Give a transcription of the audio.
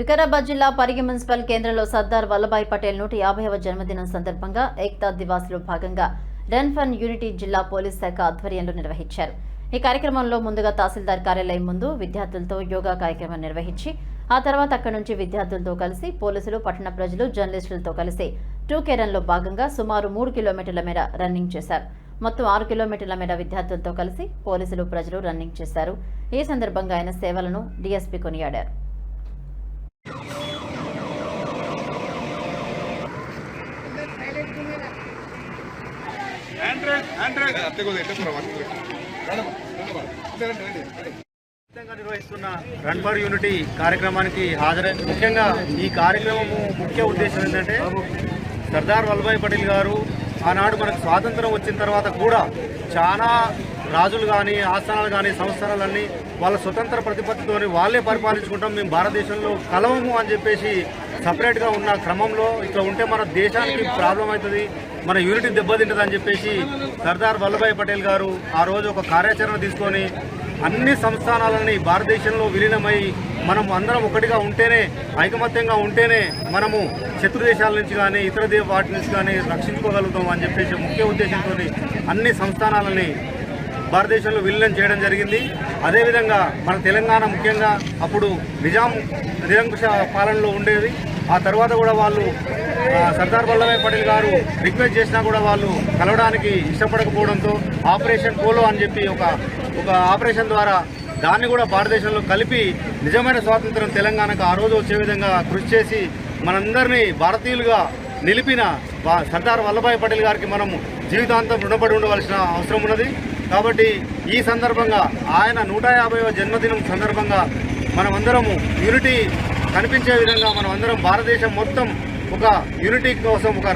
వికారాబాద్ జిల్లా పరిగి మున్సిపల్ కేంద్రంలో సర్దార్ వల్లభాయ్ పటేల్ నూట యాభైవ జన్మదినం సందర్భంగా ఏక్తా దివాస్లో భాగంగా రన్ ఫన్ యూనిటీ జిల్లా పోలీస్ శాఖ ఆధ్వర్యంలో నిర్వహించారు. ఈ కార్యక్రమంలో ముందుగా తహసీల్దార్ కార్యాలయం ముందు విద్యార్థులతో యోగా కార్యక్రమం నిర్వహించి ఆ తర్వాత అక్కడి నుంచి విద్యార్థులతో కలిసి పోలీసులు పట్టణ ప్రజలు జర్నలిస్టులతో కలిసి టూ కేరన్లో భాగంగా సుమారు మూడు కిలోమీటర్ల మేర రన్నింగ్ చేశారు. మొత్తం ఆరు కిలోమీటర్ల మేర విద్యార్థులతో కలిసి పోలీసులు ప్రజలు రన్నింగ్ చేశారు. ఈ సందర్భంగా ఆయన సేవలను డీఎస్పీ కొనియాడారు. నిర్వహిస్తున్న రన్ ఫర్ యూనిటీ కార్యక్రమానికి హాజరై ముఖ్యంగా ఈ కార్యక్రమము ముఖ్య ఉద్దేశం ఏంటంటే సర్దార్ వల్లభాయ్ పటేల్ గారు ఆనాడు మనకు స్వాతంత్రం వచ్చిన తర్వాత కూడా చాలా రాజులు కానీ ఆస్థానాలు కానీ సంస్థానాలన్నీ వాళ్ళ స్వతంత్ర ప్రతిపత్తితోని వాళ్ళే పరిపాలించుకుంటాం. మేము భారతదేశంలో కలవము అని చెప్పేసి సపరేట్గా ఉన్న క్రమంలో ఇట్లా ఉంటే మన దేశానికి ప్రాబ్లం అవుతుంది మన యూనిటీ దెబ్బతింటుంది అని చెప్పేసి సర్దార్ వల్లభాయ్ పటేల్ గారు ఆ రోజు ఒక కార్యాచరణ తీసుకొని అన్ని సంస్థానాలని భారతదేశంలో విలీనమై మనం అందరం ఒకటిగా ఉంటేనే ఐకమత్యంగా ఉంటేనే మనము శత్రు దేశాల నుంచి కానీ ఇతర దే వాటి నుంచి కానీ రక్షించుకోగలుగుతాం అని చెప్పేసి ముఖ్య ఉద్దేశంతో అన్ని సంస్థానాలని భారతదేశంలో విలీనం చేయడం జరిగింది. అదేవిధంగా మన తెలంగాణ ముఖ్యంగా అప్పుడు నిజాం నిరంకుశ పాలనలో ఉండేది. ఆ తర్వాత కూడా వాళ్ళు సర్దార్ వల్లభాయ్ పటేల్ గారు రిక్వెస్ట్ చేసినా కూడా వాళ్ళు కలవడానికి ఇష్టపడకపోవడంతో ఆపరేషన్ పోలో అని చెప్పి ఒక ఒక ఆపరేషన్ ద్వారా దాన్ని కూడా భారతదేశంలో కలిపి నిజమైన స్వాతంత్రం తెలంగాణకు ఆ రోజు వచ్చే విధంగా కృషి చేసి మనందరినీ భారతీయులుగా నిలిపిన సర్దార్ వల్లభాయ్ పటేల్ గారికి మనం జీవితాంతం రుణపడి ఉండవలసిన అవసరం ఉన్నది. కాబట్టి ఈ సందర్భంగా ఆయన నూట యాభైవ జన్మదినం సందర్భంగా మనమందరము యూనిటీ కనిపించే విధంగా మనమందరం భారతదేశం మొత్తం ఒక యూనిటీ కోసం ఒక